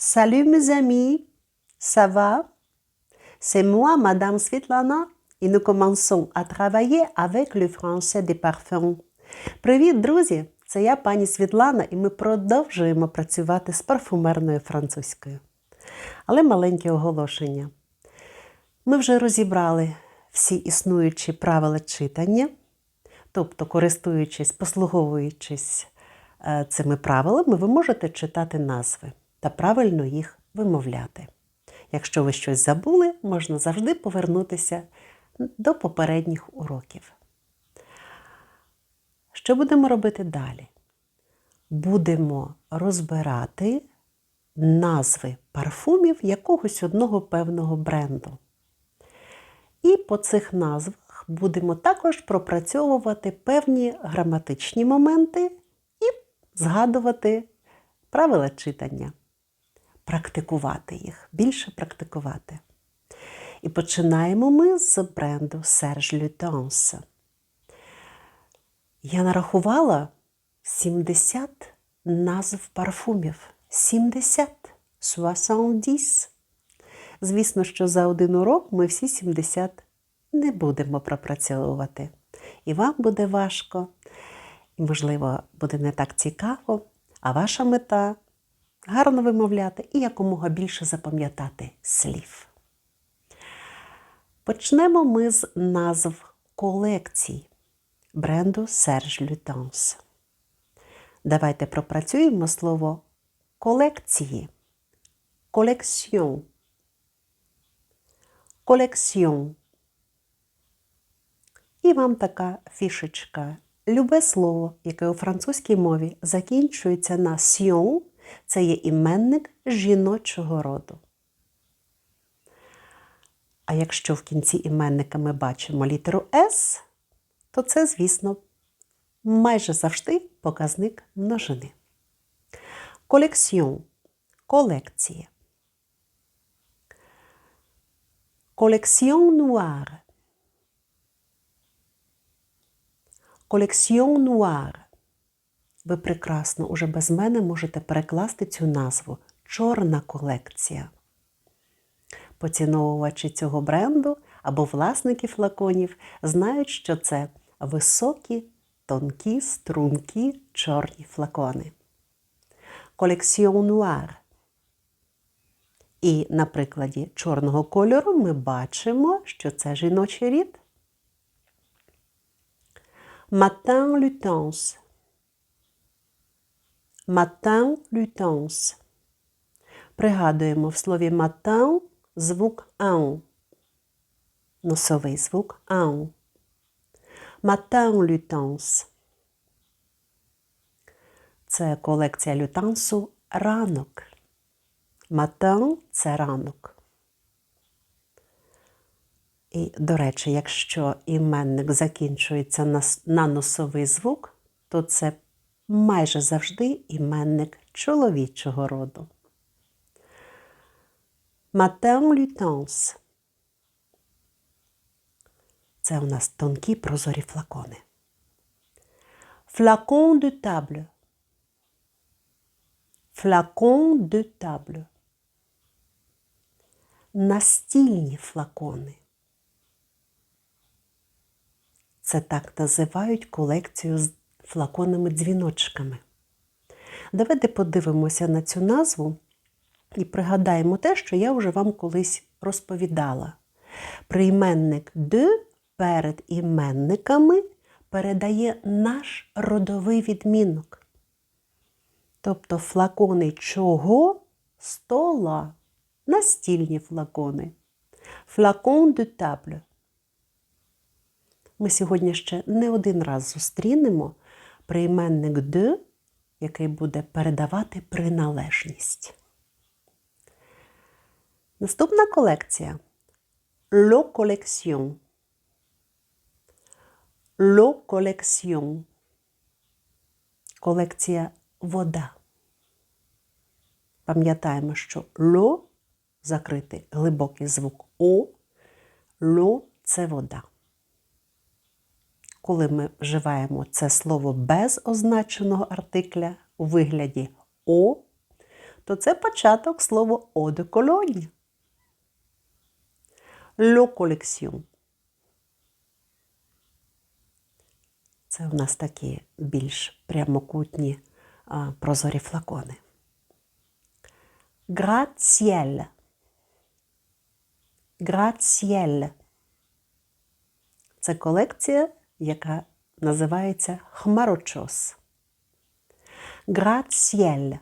Salut mes amis, ça va? C'est moi, Madame Svetlana, et nous commençons à travailler avec le français des parfums. Привіт, друзі! Це я, пані Світлана, і ми продовжуємо працювати з парфумерною французькою. Але маленьке оголошення. Ми вже розібрали всі існуючі правила читання, тобто, користуючись, послуговуючись е, цими правилами, ви можете читати назви та правильно їх вимовляти. Якщо ви щось забули, можна завжди повернутися до попередніх уроків. Що будемо робити далі? Будемо розбирати назви парфумів якогось одного певного бренду. І по цих назвах будемо також пропрацьовувати певні граматичні моменти і згадувати правила читання, практикувати їх, більше практикувати. І починаємо ми з бренду Serge Lutens. Я нарахувала 70 назв парфумів. 70, 70. Звісно, що за один урок ми всі 70 не будемо пропрацьовувати. І вам буде важко, і, можливо, буде не так цікаво, а ваша мета гарно вимовляти і якомога більше запам'ятати слів. Почнемо ми з назв колекцій бренду Serge Lutens. Давайте пропрацюємо слово колекції. Колекціон. Колекціон. І вам така фішечка. Любе слово, яке у французькій мові закінчується на сьон, це є іменник жіночого роду. А якщо в кінці іменника ми бачимо літеру С, то це, звісно, майже завжди показник множини. Колекціон колекція. Колекціон нуар. Колекціон нуар. Ви прекрасно уже без мене можете перекласти цю назву Чорна колекція. Поціновувачі цього бренду або власники флаконів знають, що це високі, тонкі, стрункі чорні флакони. Колекціон нуар. І на прикладі чорного кольору ми бачимо, що це жіночий рід. Matin Lutens. Matin Lutens. Пригадуємо в слові matin звук ан. Носовий звук ан. Matin Lutens. Це колекція лютансу ранок. Матан це ранок. І, до речі, якщо іменник закінчується на носовий звук, то це майже завжди іменник чоловічого роду. Матен лютанс. Це у нас тонкі прозорі флакони. Флакон de table. Флакон de table. Настільні флакони. Це так називають колекцію з флаконами-дзвіночками. Давайте подивимося на цю назву і пригадаємо те, що я вже вам колись розповідала. Прийменник «de» перед іменниками передає наш родовий відмінок. Тобто флакони чого стола, настільні флакони. Флакон de table. Ми сьогодні ще не один раз зустрінемо прийменник de, який буде передавати приналежність. Наступна колекція L'eau collection. L'eau collection. Колекція вода. Пам'ятаємо, що ло закритий глибокий звук О, ло це вода. Коли ми вживаємо це слово без означеного артикля у вигляді О, то це початок слова «eau de Cologne». «Le collection». Це у нас такі більш прямокутні а, прозорі флакони. Graziella. Graziella. Це колекція, яка називається Хмарочос. Graziella.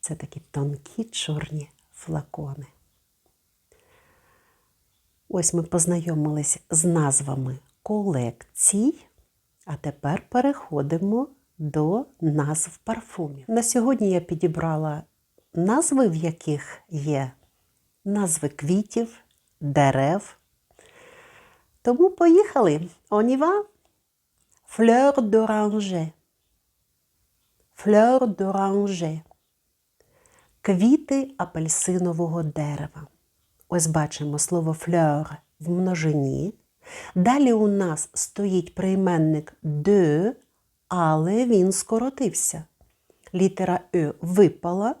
Це такі тонкі чорні флакони. Ось ми познайомились з назвами колекцій, а тепер переходимо до назв парфумів. На сьогодні я підібрала назви, в яких є назви квітів, дерев. Тому поїхали. On y va? Fleur d'oranger. Квіти апельсинового дерева. Ось бачимо слово fleur в множині. Далі у нас стоїть прийменник de, але він скоротився. Літера Е випала.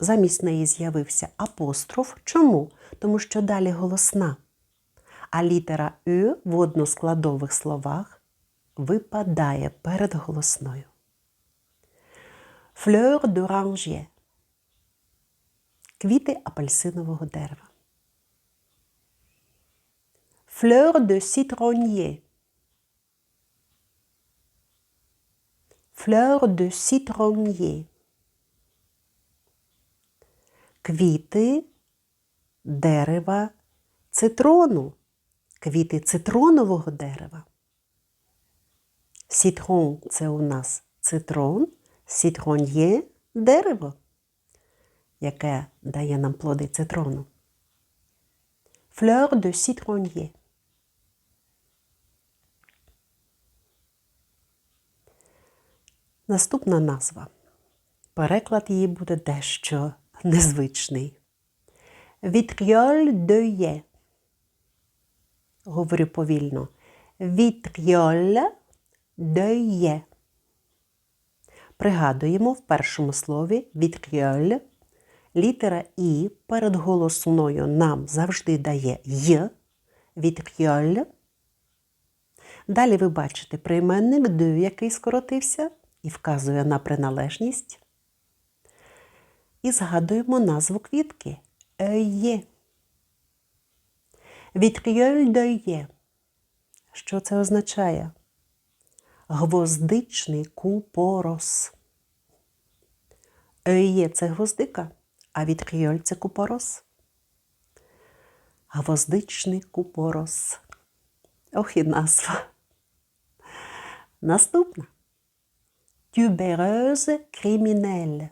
Замість неї з'явився апостроф. Чому? Тому що далі голосна. А літера Ю в односкладових словах випадає перед голосною. Fleur d'oranger. Квіти апельсинового дерева. Fleur de citronnier. Fleur de citronnier. Квіти дерева цитрону. Квіти цитронового дерева. Сітрон це у нас цитрон, сітрон'є дерево, яке дає нам плоди цитрону. Fleur de citronnier. Наступна назва. Переклад її буде дещо незвичний. Vitriol d'œillet. Говорю повільно. Vitriol d'œillet. Пригадуємо в першому слові vitriol. Літера І перед голосною нам завжди дає Й. Vitriol. Далі ви бачите прийменник «de», який скоротився і вказує на приналежність. І згадуємо назву квітки œillet. Vitriol d'œillet. Що це означає? Гвоздичний купорос. Œillet – це гвоздика, а вітріоль – це купорос. Гвоздичний купорос. Ох і назва. Наступна. Тюбереuse criminelle.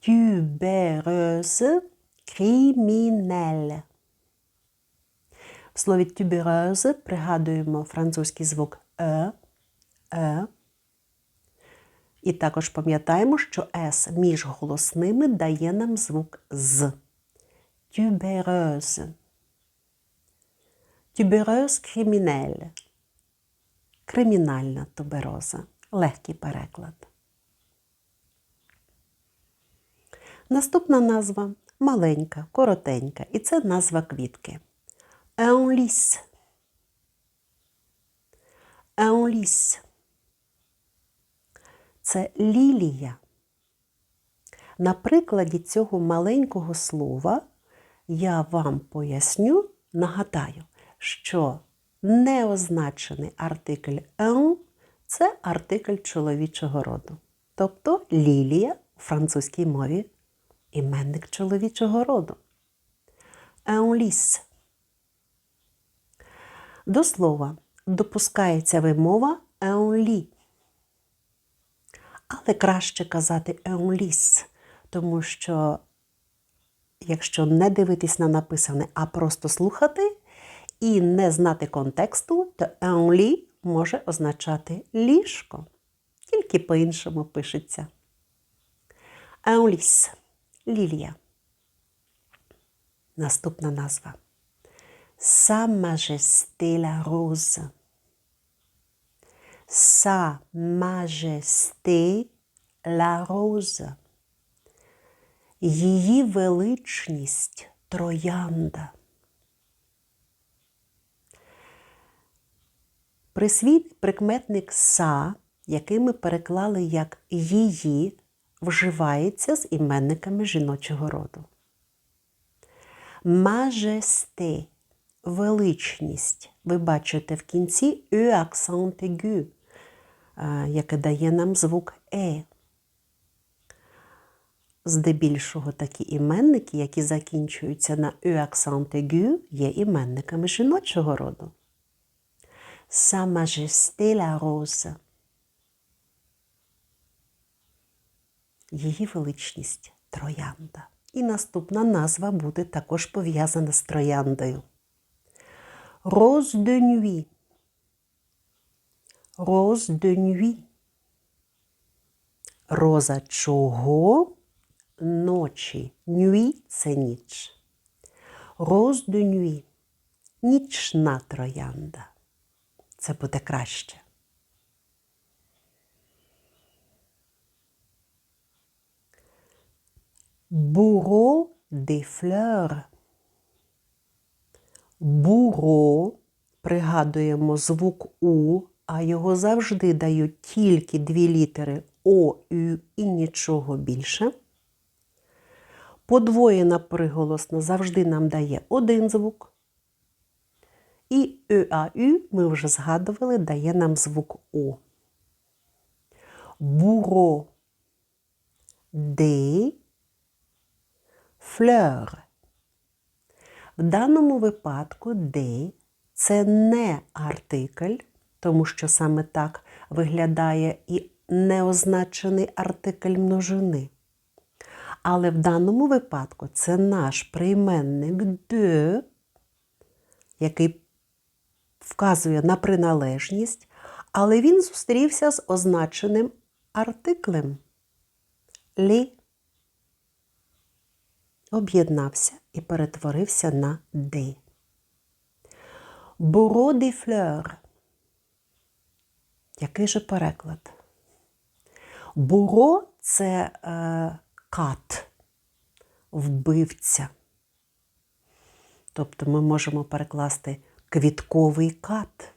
Тюбереuse criminelle. В слові тюбереuse пригадуємо французький звук е, е. І також пам'ятаємо, що С між голосними дає нам звук з. Тюбереuse. Тюбереuse criminelle. Кримінальна тубероза. Легкий переклад. Наступна назва маленька, коротенька, і це назва квітки. Lys. Un lys. Це лілія. На прикладі цього маленького слова я вам поясню, нагадаю, що неозначений артикль un – це артикль чоловічого роду. Тобто лілія у французькій мові іменник чоловічого роду. Un. До слова допускається вимова lit. Але краще казати un тому що, якщо не дивитись на написане, а просто слухати і не знати контексту, то un може означати ліжко, тільки по-іншому пишеться. Lys. Лілія. Наступна назва. Sa Majesté la Rose. Sa Majesté la Rose. Її величність троянда. Присвіт прикметник са, який ми переклали як її, вживається з іменниками жіночого роду. Мажесте величність. Ви бачите в кінці «ю» акцент aigu, яке дає нам звук е. Здебільшого такі іменники, які закінчуються на «ю» акцент aigu, є іменниками жіночого роду. Sa Majesté la Rose. Її величність троянда. І наступна назва буде також пов'язана з трояндою. De nuit. Роза чого? Ночі. Нюї це ніч. Rose. Нічна троянда. Це буде краще. Буро де флeur. Буро, пригадуємо звук У, а його завжди дають тільки дві літери О, Ю і нічого більше. Подвоєна приголосна завжди нам дає один звук. І ЮАЮ, ми вже згадували, дає нам звук О. Буро де флeur. В даному випадку де це не артикль, тому що саме так виглядає і неозначений артикль множини. Але в даному випадку це наш прийменник de, який вказує на приналежність, але він зустрівся з означеним артиклем лі. Об'єднався і перетворився на «де». Буро де флeur. Який же переклад? Буро це е, кат, вбивця. Тобто ми можемо перекласти квітковий кат,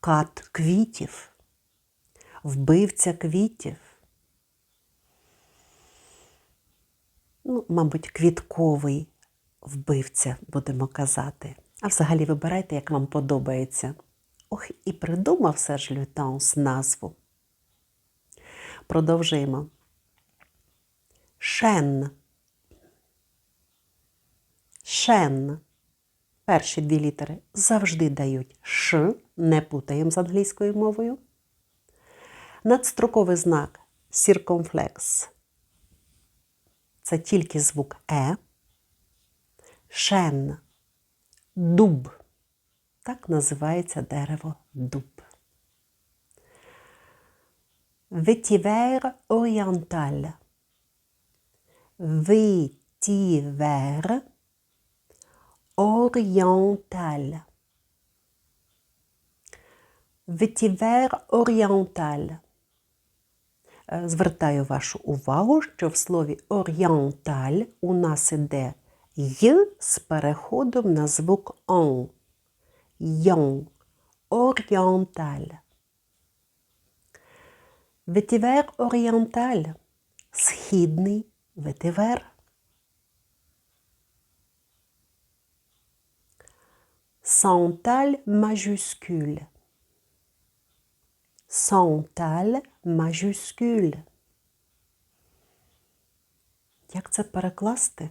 кат квітів, вбивця квітів. Мабуть, квітковий вбивця, будемо казати. А взагалі вибирайте, як вам подобається. Ох, і придумав Серж Лютанс назву. Продовжуємо. Шен. Шен. Перші дві літери завжди дають Ш, не путаємо з англійською мовою. Надстроковий знак circumflex. Це тільки звук Е. Шен. Дуб. Так називається дерево дуб. Vétiver oriental. Vétiver oriental. Vétiver oriental. Звертаю вашу увагу, що в слові орієнталь у нас іде й з переходом на звук он. Йон. Орієнталь. Ветивер орієнталь. Східний ветивер. Санталь majuscule. Санталь majuscule. Як це перекласти?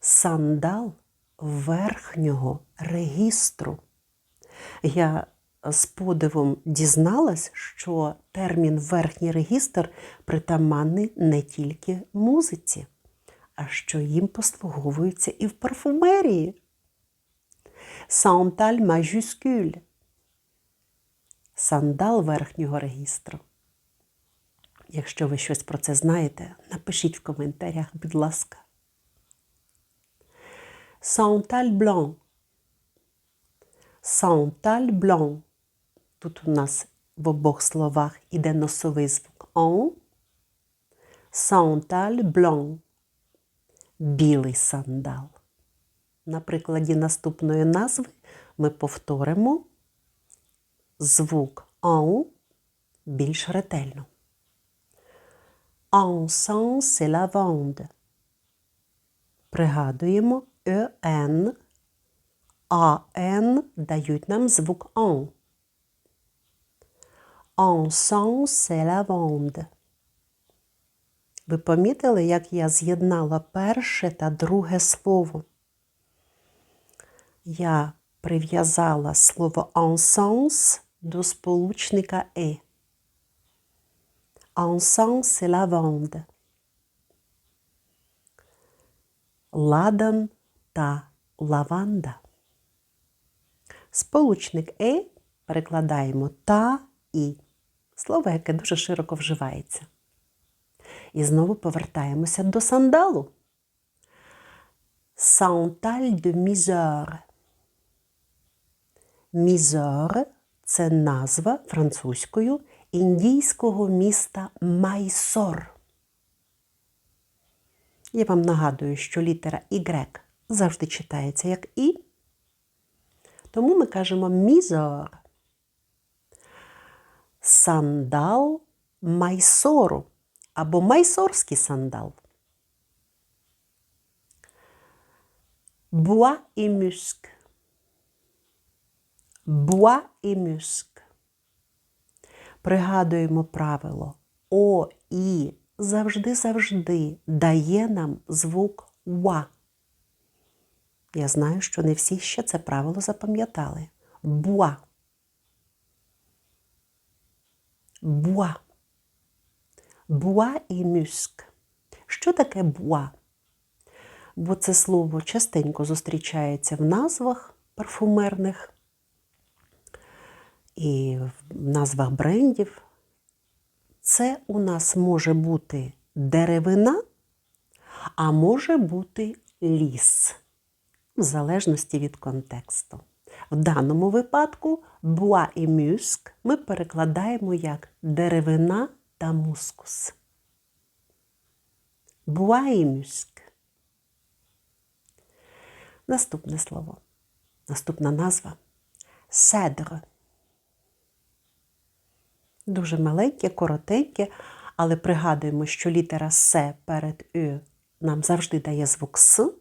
Сандал верхнього регістру. Я з подивом дізналась, що термін верхній регістр притаманний не тільки музиці, а що їм послуговується і в парфумерії. Санталь majuscule. Сандал верхнього регістру. Якщо ви щось про це знаєте, напишіть в коментарях, будь ласка. Santal blanc. Santal blanc. Тут у нас в обох словах іде носовий звук on. Санталь blanc. Білий сандал. На прикладі наступної назви ми повторимо звук en більш ретельно. Encens c'est lavande. Пригадуємо ен, ан дають нам звук en. Encens c'est lavande. Ви помітили, як я з'єднала перше та друге слово? Я прив'язала слово encens до сполучника е. Encens c'est lavande. Ладан та лаванда. Сполучник е перекладаємо та і. Слово, яке дуже широко вживається. І знову повертаємося до сандалу. Санталь de misère. Мізор це назва французькою індійського міста Майсор. Я вам нагадую, що літера Y завжди читається як І. Тому ми кажемо мізор. Сандал майсору або майсорський сандал. Bois et musc. Bois et musc. Пригадуємо правило О, І завжди-завжди дає нам звук ва. Я знаю, що не всі ще це правило запам'ятали. Буа. Буа. Буа і мюск. Що таке буа? Бо це слово частенько зустрічається в назвах парфумерних і в назвах брендів. Це у нас може бути деревина, а може бути ліс, в залежності від контексту. В даному випадку буа і мюск ми перекладаємо як деревина та мускус. Буа і мюск. Наступне слово. Наступна назва седр. Дуже маленьке, коротеньке, але пригадуємо, що літера С перед Ю нам завжди дає звук С,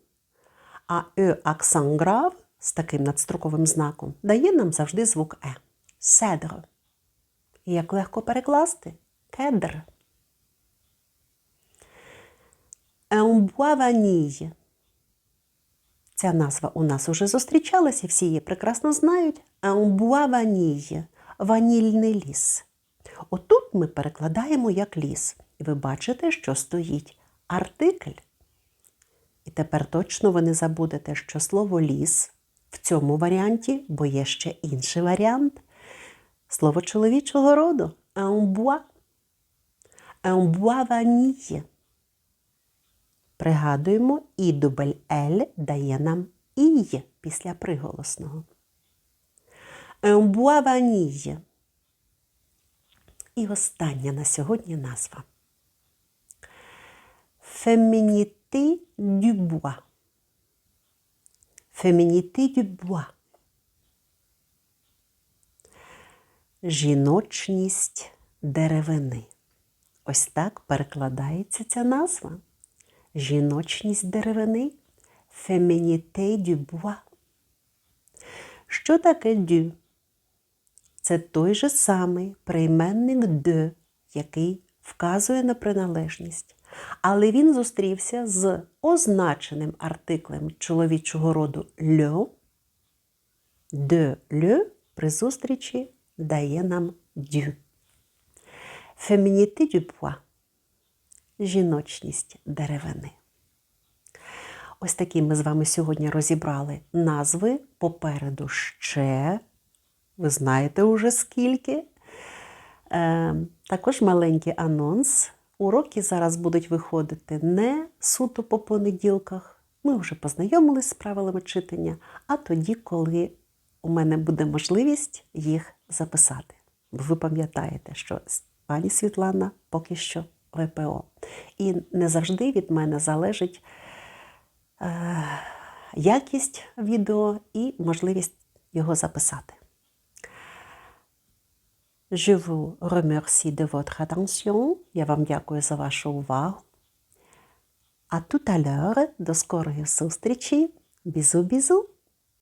а Ю аксан грав з таким надстроковим знаком дає нам завжди звук Е. Седр. Як легко перекласти? Кедр. Un. Ця назва у нас уже зустрічалася, всі її прекрасно знають. Bois – ванільний ліс. Отут ми перекладаємо як ліс. І ви бачите, що стоїть артикль. І тепер точно ви не забудете, що слово ліс в цьому варіанті, бо є ще інший варіант. Слово чоловічого роду un bois. Un. Пригадуємо, і дубль L дає нам «ій» після приголосного. Bois vanille. І остання на сьогодні назва. Bois. Féminité du bois. Жіночність деревини. Ось так перекладається ця назва. Жіночність деревини. Du bois. Що таке дю? Це той же самий прийменник de, який вказує на приналежність. Але він зустрівся з означеним артиклем чоловічого роду льо. De le при зустрічі дає нам дю. Du bois. Жіночність деревини. Ось такі ми з вами сьогодні розібрали назви. Попереду ще, ви знаєте уже скільки. Е, також маленький анонс. Уроки зараз будуть виходити не суто по понеділках. Ми вже познайомились з правилами читання, а тоді, коли у мене буде можливість їх записати. Ви пам'ятаєте, що пані Світлана поки що ВПО. І не завжди від мене залежить е, якість відео і можливість його записати. Je vous remercie de votre attention. Я вам дякую за вашу увагу. А tout à l'heure, до скорої зустрічі. Бізу-бізу!